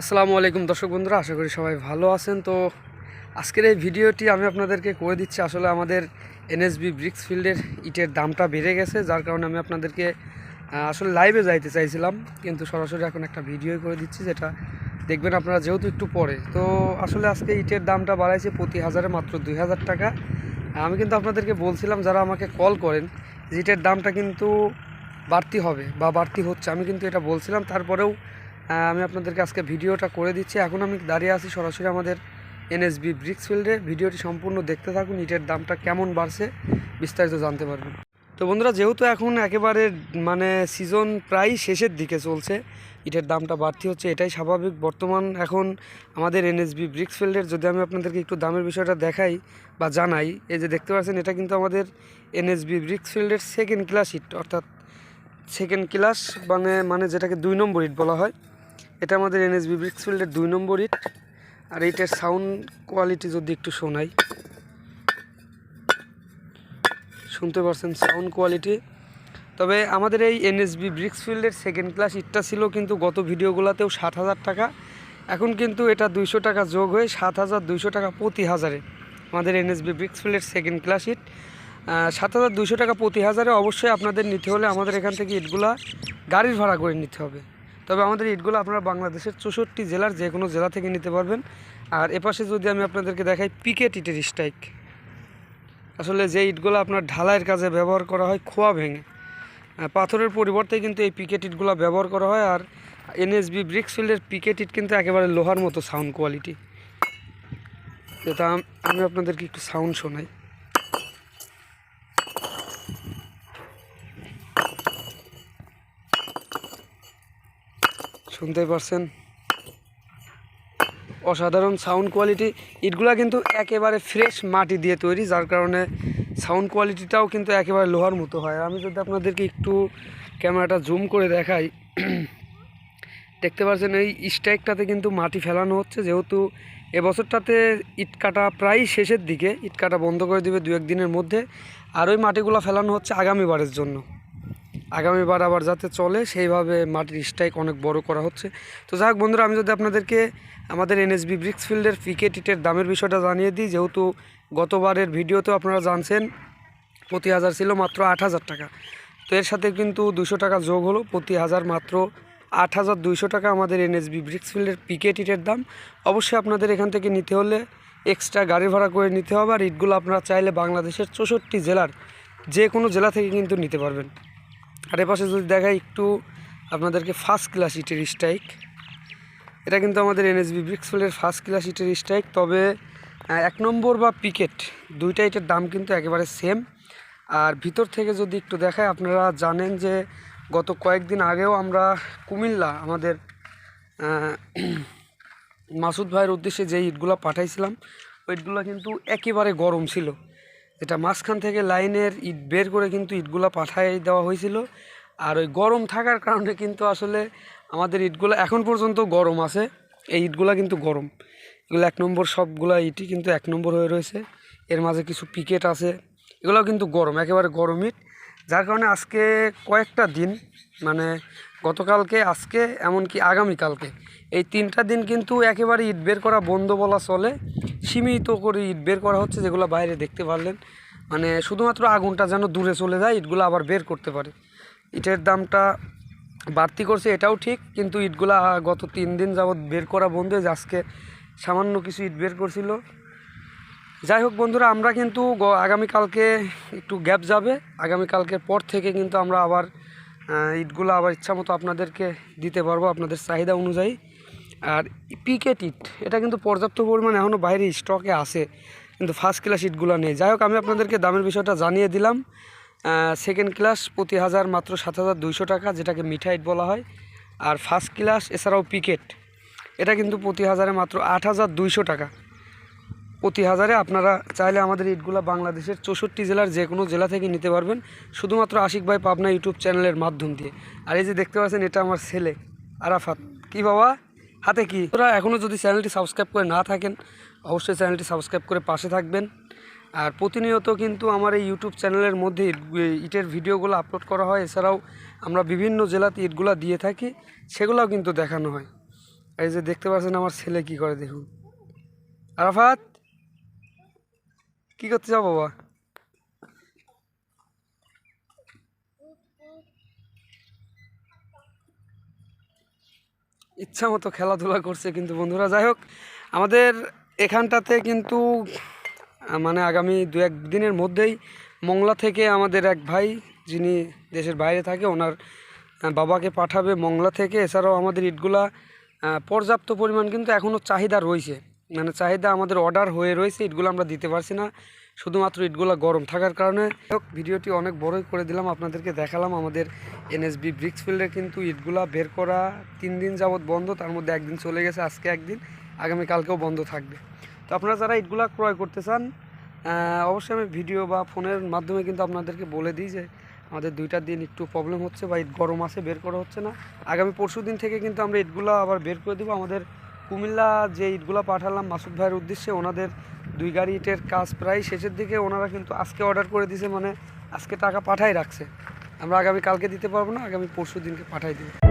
আসসালামু আলাইকুম দর্শক বন্ধুরা, আশা করি সবাই ভালো আছেন। তো আজকের এই ভিডিওটি আমি আপনাদেরকে করে দিচ্ছি, আসলে আমাদের এনএসবি ব্রিক্স ফিল্ডের ইটের দামটা বেড়ে গেছে, যার কারণে আমি আপনাদেরকে আসলে লাইভে যাইতে চাইছিলাম, কিন্তু সরাসরি এখন একটা ভিডিও করে দিচ্ছি, যেটা দেখবেন আপনারা যেহেতু একটু পরে। তো আসলে আজকে ইটের দামটা বাড়াইছে প্রতি হাজারে মাত্র দুই হাজার টাকা। আমি কিন্তু আপনাদেরকে বলছিলাম, যারা আমাকে কল করেন, যে ইটের দামটা কিন্তু বাড়তি হবে, বা বাড়তি হচ্ছে, আমি কিন্তু এটা বলছিলাম। তারপরেও আমি আপনাদেরকে আজকে ভিডিওটা করে দিচ্ছি। এখন আমি দাঁড়িয়ে আছি সরাসরি আমাদের এনএসবি ব্রিক্স ফিল্ডে ভিডিওটি সম্পূর্ণ দেখতে থাকুন, ইটের দামটা কেমন বাড়ছে, বিস্তারিত জানতে পারবেন। তো বন্ধুরা, যেহেতু এখন একেবারে মানে সিজন প্রায় শেষের দিকে চলছে, ইটের দামটা বাড়তি হচ্ছে, এটাই স্বাভাবিক। বর্তমান এখন আমাদের এনএসবি ব্রিক্স ফিল্ডের যদি আমি আপনাদেরকে একটু দামের বিষয়টা দেখাই বা জানাই, এই যে দেখতে পাচ্ছেন, এটা কিন্তু আমাদের এনএসবি ব্রিক্স ফিল্ডের সেকেন্ড ক্লাস ইট, অর্থাৎ সেকেন্ড ক্লাস মানে মানে যেটাকে দুই নম্বর ইট বলা হয়। এটা আমাদের এনএসবি ব্রিক্স ফিল্ডের দুই নম্বর ইট, আর এটার সাউন্ড কোয়ালিটি যদি একটু শোনাই। শুনতে পারছেন সাউন্ড কোয়ালিটি তবে আমাদের এই এনএসবি ব্রিক্স ফিল্ডের সেকেন্ড ক্লাস ইটটা ছিল কিন্তু গত ভিডিওগুলোতেও সাত হাজার টাকা। এখন কিন্তু এটা দুইশো টাকা যোগ হয়ে সাত হাজার দুইশো টাকা প্রতি হাজারে আমাদের এনএসবি ব্রিক্স ফিল্ডের সেকেন্ড ক্লাস ইট। সাত হাজার দুইশো টাকা প্রতি হাজারে অবশ্যই আপনাদের নিতে হলে আমাদের এখান থেকে ইটগুলা গাড়ির ভাড়া করে নিতে হবে। তবে আমাদের ইটগুলো আপনারা বাংলাদেশের চৌষট্টি জেলার যে কোনো জেলা থেকে নিতে পারবেন। আর এপাশে যদি আমি আপনাদেরকে দেখাই, পিকেট ইটের স্ট্রাইক আসলে যে ইটগুলো আপনার ঢালাইয়ের কাজে ব্যবহার করা হয়, খোয়া ভেঙে। পাথরের পরিবর্তে কিন্তু এই পিকেট ইটগুলো ব্যবহার করা হয়, আর এনএসবি ব্রিক্স ফিল্ডের পিকেট ইট কিন্তু একেবারে লোহার মতো সাউন্ড কোয়ালিটি যেটা আমি আপনাদেরকে একটু সাউন্ড শোনাই। শুনতেই পারছেন। অসাধারণ সাউন্ড কোয়ালিটি ইটগুলা কিন্তু একেবারে ফ্রেশ মাটি দিয়ে তৈরি, যার কারণে সাউন্ড কোয়ালিটিটাও কিন্তু একেবারে লোহার মতো হয়। আমি যদি আপনাদেরকে একটু ক্যামেরাটা জুম করে দেখাই, দেখতে পাচ্ছেন এই স্ট্রাইকটাতে কিন্তু মাটি ফেলানো হচ্ছে। যেহেতু এবছরটাতে ইট কাটা প্রায় শেষের দিকে, ইট কাটা বন্ধ করে দিবে দু একদিনের মধ্যে, আর ওই মাটিগুলো ফেলানো হচ্ছে আগামীবারের জন্য। আগামীবার আবার যাতে চলে, সেইভাবে মাটির স্ট্রাইক অনেক বড় করা হচ্ছে। তো যাই হোক বন্ধুরা, আমি যদি আপনাদেরকে আমাদের এনএসবি ব্রিক্স ফিল্ডের পিকেট ইটের দামের বিষয়টা জানিয়ে দিই, যেহেতু গতবারের ভিডিওতেও আপনারা জানছেন, প্রতি হাজার ছিল মাত্র আট হাজার টাকা। তো এর সাথে কিন্তু দুশো টাকা যোগ হলো, প্রতি হাজার মাত্র আট হাজার দুইশো টাকা আমাদের এনএসবি ব্রিক্স ফিল্ডের পিকেট ইটের দাম। অবশ্যই আপনাদের এখান থেকে নিতে হলে এক্সট্রা গাড়ি ভাড়া করে নিতে হবে, আর ইটগুলো আপনারা চাইলে বাংলাদেশের চৌষট্টি জেলার যে কোনো জেলা থেকে কিন্তু নিতে পারবেন। আর এপাশে যদি দেখাই একটু আপনাদেরকে ফার্স্ট ক্লাস ইটের স্ট্রাইক এটা কিন্তু আমাদের এনএসবি ব্রিক্সফিল্ডের ফার্স্ট ক্লাস ইটের স্ট্রাইক তবে এক নম্বর বা পিকেট দুইটা ইটের দাম কিন্তু একেবারে সেম আর ভিতর থেকে যদি একটু দেখায়, আপনারা জানেন যে গত কয়েকদিন আগেও আমরা কুমিল্লা আমাদের মাসুদ ভাইয়ের উদ্দেশ্যে যে ইটগুলো পাঠাইছিলাম, ওই ইটগুলো কিন্তু একেবারে গরম ছিল। যেটা মাঝখান থেকে লাইনের ইট বের করে কিন্তু ইটগুলো পাঠাই দেওয়া হয়েছিল। আর ওই গরম থাকার কারণে কিন্তু আসলে আমাদের ইটগুলো এখন পর্যন্ত গরম আছে। এই ইটগুলো কিন্তু গরম। এগুলো এক নম্বর সবগুলো ইটই কিন্তু এক নম্বর হয়ে রয়েছে। এর মাঝে কিছু পিকেট আছে। এগুলো কিন্তু গরম, একেবারে গরম ইট। যার কারণে আজকে কয়েকটা দিন মানে গতকালকে, আজকে, এমনকি আগামীকালকে। এই তিনটা দিন কিন্তু একেবারে ইট বের করা বন্ধ বলা চলে। সীমিত করে ইট বের করা হচ্ছে, যেগুলো বাইরে দেখতে পারলেন। মানে শুধুমাত্র আগুনটা যেন দূরে চলে যায়, ইটগুলো আবার বের করতে পারে। ইটের দামটা বাড়তি করছে, এটাও ঠিক, কিন্তু ইটগুলা গত তিন দিন যাবৎ বের করা বন্ধ। হয়েছে আজকে সামান্য কিছু ইট বের করছিল। যাই হোক বন্ধুরা, আমরা কিন্তু আগামীকালকে একটু গ্যাপ যাবে। আগামীকালকের পর থেকে কিন্তু আমরা আবার ইটগুলো আবার ইচ্ছা মতো আপনাদেরকে দিতে পারব আপনাদের চাহিদা অনুযায়ী। আর পিকেট ইট এটা কিন্তু পর্যাপ্ত পরিমাণে এখনও বাইরে স্টকে আছে, কিন্তু ফার্স্ট ক্লাস ইটগুলো নেই। যাই হোক, আমি আপনাদেরকে দামের বিষয়টা জানিয়ে দিলাম। সেকেন্ড ক্লাস প্রতি হাজার মাত্র সাত হাজার দুইশো টাকা, যেটাকে মিঠা ইট বলা হয়। আর ফার্স্ট ক্লাস এছাড়াও পিকেট এটা কিন্তু প্রতি হাজারে মাত্র আট হাজার দুইশো টাকা। প্রতি হাজারে আপনারা চাইলে আমাদের ইটগুলো বাংলাদেশের চৌষট্টি জেলার যে কোনো জেলা থেকে নিতে পারবেন। শুধুমাত্র আশিক ভাই পাবনা ইউটিউব চ্যানেলের মাধ্যম দিয়ে। আর এই যে দেখতে পাচ্ছেন, এটা আমার ছেলে, আরাফাত। কি বাবা? হাতে কি? ওরা এখনও যদি চ্যানেলটি সাবস্ক্রাইব করে না থাকেন, অবশ্যই চ্যানেলটি সাবস্ক্রাইব করে পাশে থাকবেন। আর প্রতিনিয়ত কিন্তু আমার এই ইউটিউব চ্যানেলের মধ্যে ইটের ভিডিওগুলো আপলোড করা হয়। এছাড়াও আমরা বিভিন্ন জেলাতে ইটগুলো দিয়ে থাকি, সেগুলোও কিন্তু দেখানো হয়। এই যে দেখতে পাচ্ছেন আমার ছেলে কি করে দেখুন। আরাফাত? কি করতে যাও বাবা? ইচ্ছা মতো খেলাধুলা করছে কিন্তু বন্ধুরা, যাই হোক, আমাদের এখানটাতে কিন্তু মানে আগামী দু এক দিনের মধ্যেই মংলা থেকে আমাদের এক ভাই, যিনি দেশের বাইরে থাকে, ওনার বাবাকে পাঠাবে মংলা থেকে। এছাড়াও আমাদের ইটগুলা পর্যাপ্ত পরিমাণ কিন্তু এখনও চাহিদা রয়েছে। মানে চাহিদা আমাদের অর্ডার হয়ে রয়েছে, ইটগুলো আমরা দিতে পারছি না। শুধুমাত্র ইটগুলো গরম থাকার কারণে। ভিডিওটি অনেক বড়ই করে দিলাম, আপনাদেরকে দেখালাম আমাদের এনএসবি ব্রিক্স ফিল্ডে কিন্তু ইটগুলা বের করা তিন দিন যাবৎ বন্ধ, তার মধ্যে একদিন চলে গেছে, আজকে একদিন, আগামীকালকেও বন্ধ থাকবে। তো আপনারা যারা ইটগুলা ক্রয় করতে চান অবশ্যই আমি ভিডিও বা ফোনের মাধ্যমে কিন্তু আপনাদেরকে বলে দিই যে আমাদের দুইটা দিন একটু প্রবলেম হচ্ছে বা ইট গরম আছে, বের করা হচ্ছে না। আগামী পরশু দিন থেকে কিন্তু আমরা ইটগুলা আবার বের করে দেবো, আমাদের কুমিল্লা যে ইটগুলো পাঠালাম মাসুদ ভাইয়ের উদ্দেশ্যে, ওনাদের দুই গাড়ি ইটের কাজ প্রায় শেষের দিকে, ওনারা কিন্তু আজকে অর্ডার করে দিছে মানে আজকে টাকা পাঠাই রাখছে। আমরা আগামী কালকে দিতে পারব না, আগামী পরশু দিনকে পাঠাই দেবো।